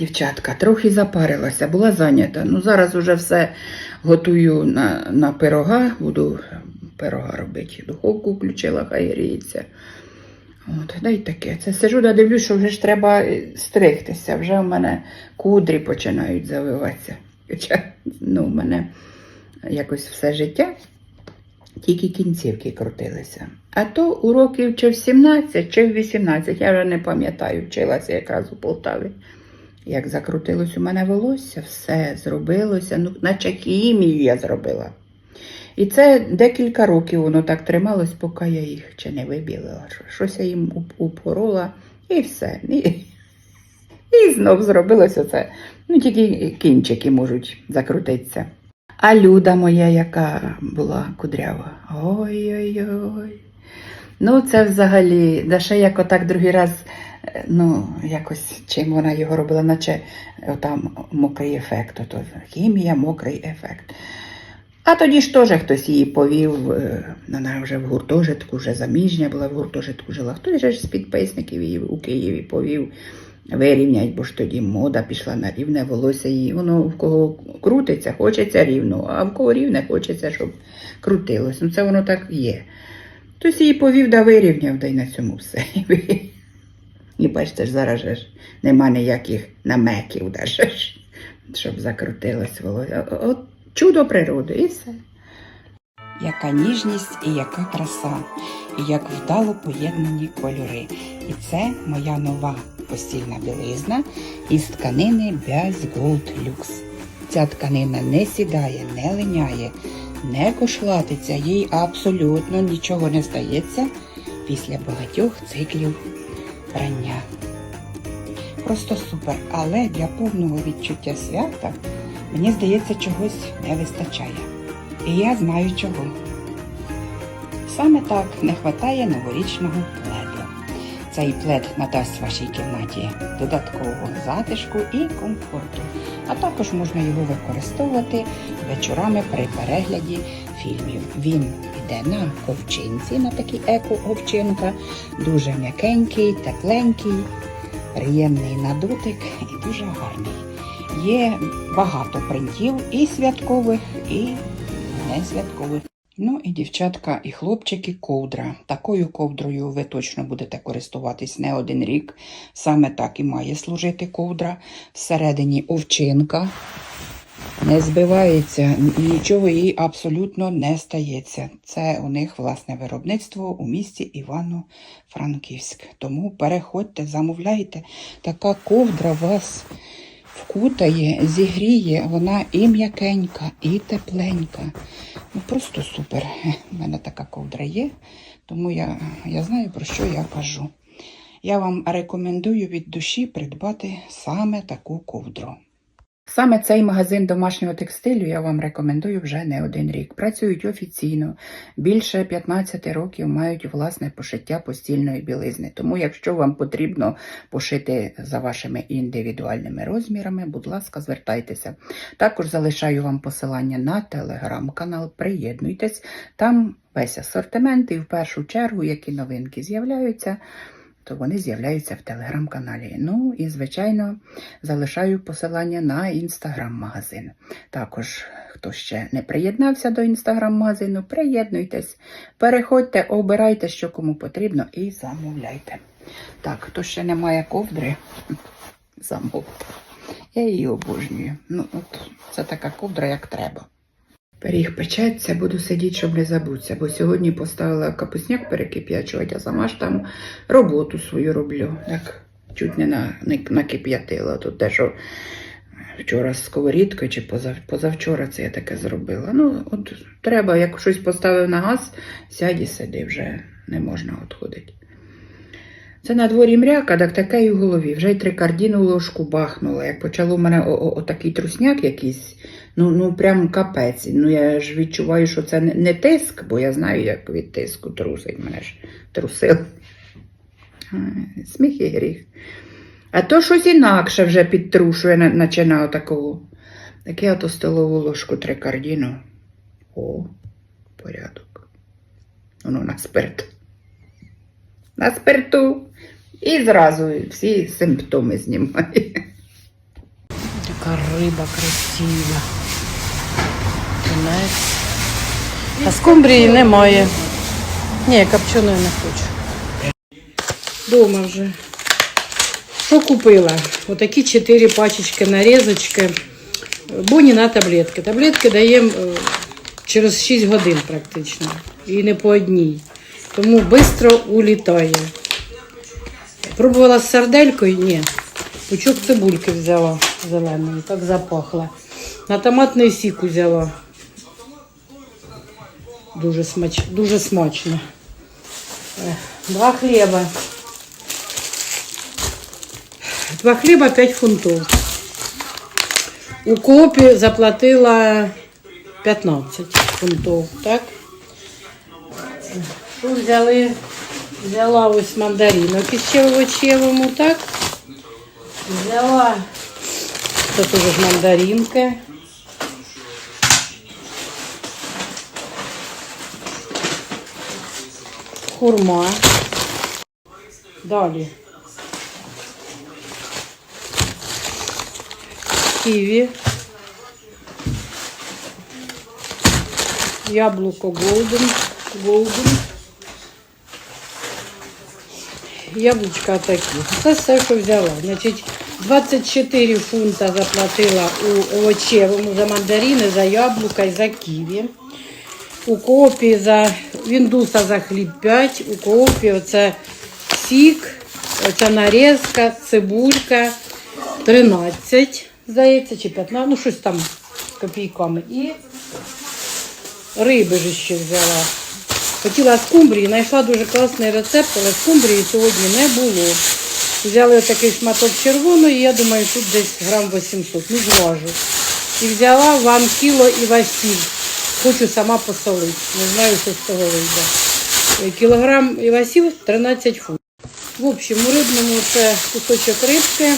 Дівчатка, трохи запарилася, була зайнята. Ну, зараз уже все готую на, на пирога, буду пирога робити. Духовку включила, хай гріється. От, да й таке. Це сижу да дивлюсь, що вже ж треба стригтися. Вже в мене кудрі починають завиватися. Хоча ну, в мене якось все життя тільки кінцівки крутилися. А то у років чи в 17, чи в 18, я вже не пам'ятаю, вчилася якраз у Полтаві. Як закрутилось у мене волосся, все зробилося, ну, наче хімію я зробила. І це декілька років воно так трималось, поки я їх ще не вибілила. Щось я їм уп- упорола і все. І, і знов зробилося це. Ну, тільки кінчики можуть закрутитися. А люда моя, яка була кудрява. Ой-ой-ой. Ну, це взагалі, да ще як отак другий раз, ну, якось чим вона його робила, наче там мокрий ефект. Ото хімія, мокрий ефект. А тоді ж теж хтось її повів, е, вона вже в гуртожитку, вже заміжня була в гуртожитку жила. Хтось же з підписників її у Києві повів вирівнять, бо ж тоді мода пішла на рівне волосся її. Воно в кого крутиться, хочеться рівно, а в кого рівне хочеться, щоб крутилось. Ну це воно так є. Хтось її повів да вирівняв, да й на цьому все. І бачите зараз нема ніяких намеків, даже щоб закрутилось волосся. От чудо природи і все. Яка ніжність і яка краса, і як вдало поєднані кольори. І це моя нова постільна білизна із тканини Bias Gold Lux. Ця тканина не сідає, не линяє, не кошлатиться, їй абсолютно нічого не стається після багатьох циклів прання. Просто супер, але для повного відчуття свята мені здається, чогось не вистачає. І я знаю чого. Саме так не вистачає новорічного пледу. Цей плед надасть вашій кімнаті додаткового затишку і комфорту, а також можна його використовувати вечорами при перегляді фільмів. Він йде на ковчинці, на такій еко-овчинка, дуже м'якенький, тепленький, приємний на дотик і дуже гарний. Є багато принтів і святкових, і не святкових. Ну і дівчатка, і хлопчики, ковдра. Такою ковдрою ви точно будете користуватись не один рік. Саме так і має служити ковдра. Всередині овчинка. Не збивається, нічого їй абсолютно не стається. Це у них власне виробництво у місті Івано-Франківськ. Тому переходьте, замовляйте. Така ковдра вас вкутає, зігріє, вона і м'якенька, і тепленька. Ну просто супер. У мене така ковдра є, тому я, я знаю, про що я кажу. Я вам рекомендую від душі придбати саме таку ковдру. Саме цей магазин домашнього текстилю я вам рекомендую вже не один рік. Працюють офіційно, більше 15 років мають власне пошиття постільної білизни. Тому, якщо вам потрібно пошити за вашими індивідуальними розмірами, будь ласка, звертайтеся. Також залишаю вам посилання на телеграм-канал. Приєднуйтесь, там весь асортимент, і в першу чергу, які новинки з'являються то вони з'являються в телеграм-каналі. Ну і, звичайно, залишаю посилання на інстаграм-магазин. Також, хто ще не приєднався до інстаграм-магазину, приєднуйтесь, переходьте, обирайте, що кому потрібно, і замовляйте. Так, хто ще не має ковдри, замовте. Я її обожнюю. Ну, от це така ковдра, як треба. Пиріг печеться, буду сидіти, щоб не забутися, бо сьогодні поставила капусняк перекип'ячувати, а сама ж там роботу свою роблю. Так чуть не, на, не накип'ятила. Тут те, що вчора з сковорідкою чи позав, позавчора це я таке зробила. Ну, от треба, як щось поставив на газ, сядь і сиди, вже не можна відходити. Це на дворі мряка, так таке і в голові. Вже й трикардіну ложку бахнула. Як почало в мене отакий трусняк якийсь, ну, ну прям капець. Ну я ж відчуваю, що це не, тиск, бо я знаю, як від тиску трусить. Мене ж трусило. Сміх і гріх. А то щось інакше вже підтрушує, на- наче на такого. Так я ото столову ложку трикардіну. О, порядок. Воно на спирт. На спирту. І зразу всі симптоми знімає. яка риба красива. А скумбрії немає. Ні, копченої не хочу. Дома вже. Що купила? Отакі чотири пачечки нарізочки. Боні на таблетки. Таблетки даємо е, через 6 годин практично. І не по одній. Тому швидко улітає. Пробувала з сарделькою? Ні. Пучок цибульки взяла зеленої, так запахло. На томатний сік взяла. Дуже, смач... Дуже смачно. Е, Два хліба. Два хліба 5 фунтів. У копі заплатила 15 фунтів, так? Що взяли? Взяла ось мандаринок іще в овочевому, так? Взяла це теж мандаринки. Хурма. Далі. Ківі. Яблуко Голден. Голден. Яблучка такі. Це все, що взяла. Значить, 24 фунта заплатила у овочевому за мандарини, за яблука і за ківі. У коопі за віндуса за хліб 5, у коопі оце сік, оця нарізка, цибулька 13, здається, чи 15, ну щось там копійками. І риби ж ще взяла. Хотіла скумбрії, знайшла дуже класний рецепт, але скумбрії сьогодні не було. Взяли такий шматок червоної, я думаю, тут десь грам 800, ну зважу. І взяла ван кіло і васіль. Хочу сама посолити. Не знаю, що з того вийде. Е, Кілограм івасів 13 фунтів. В общем, у рибному це кусочок рибки,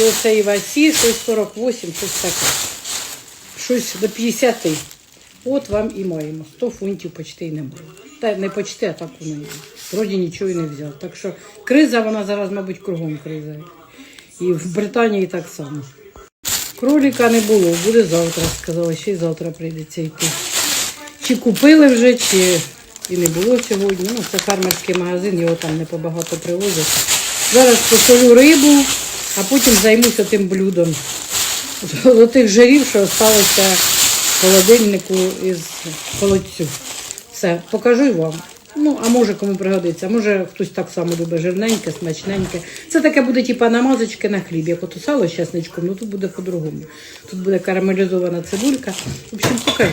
і оце івасі, щось 48, щось таке. Щось до 50. От вам і маємо. 100 фунтів почти й не. Та не почти, а так воно є. Вроді нічого і не взяв. Так що криза, вона зараз, мабуть, кругом криза. І в Британії так само. Кроліка не було, буде завтра, сказала, ще й завтра прийдеться йти. Чи купили вже, чи і не було сьогодні. Ну, це фермерський магазин, його там не побагато привозять. Зараз посолю рибу, а потім займуся тим блюдом. До тих жарів, що залишилося холодильнику із холодцю. Все, покажу й вам. Ну, а може кому пригодиться, може хтось так само любить жирненьке, смачненьке. Це таке буде типа намазочки на хліб, як от сало з чесничком, ну тут буде по-другому. Тут буде карамелізована цибулька. В общем, покажу.